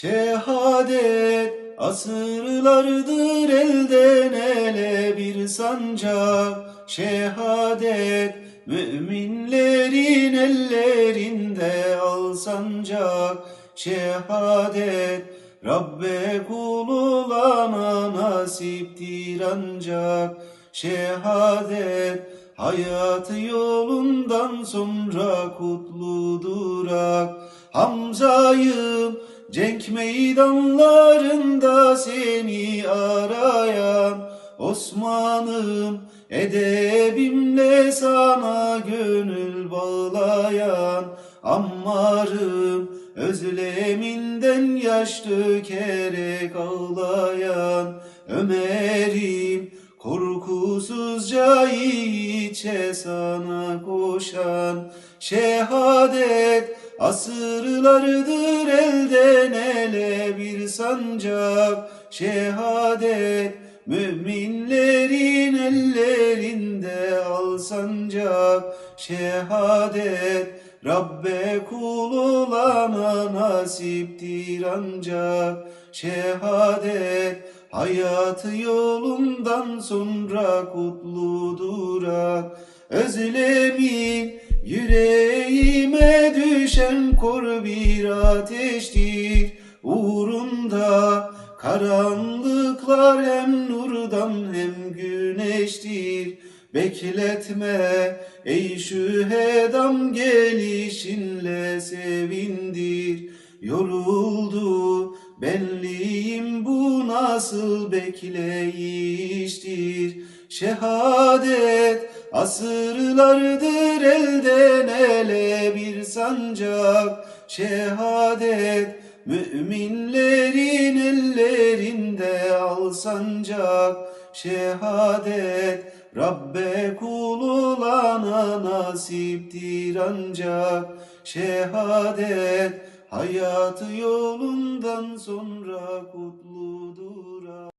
Şehadet asırlardır elden ele bir sancak. Şehadet müminlerin ellerinde al sancak. Şehadet Rabbe kul olana nasiptir ancak. Şehadet hayatı yolundan sonra kutlu durak Hamza'yım cenk meydanlarında seni arayan Osman'ım edebimle sana gönül bağlayan Ammar'ım özleminden yaş dökerek ağlayan Ömer'im korkusuzca içe sana koşan Şehadet asırlardır elden ele bir sancak Şehadet müminlerin ellerinde al sancak Şehadet Rabbe kul olana nasiptir ancak Şehadet hayatı yolundan sonra kutlu durak Özlemin yüreğime düşen kor bir ateştir. Uğrunda karanlıklar hem nurdan hem güneştir. Bekletme ey şühedam gelişinle sevindir. Yoruldu benliğim bu nasıl bekleyiştir? Şehadet asırlardır elden ele bir sancak Şehadet müminlerin ellerinde al sancak Şehadet Rabbe kul olana nasiptir ancak Şehadet hayatı yolundan sonra kutlu durak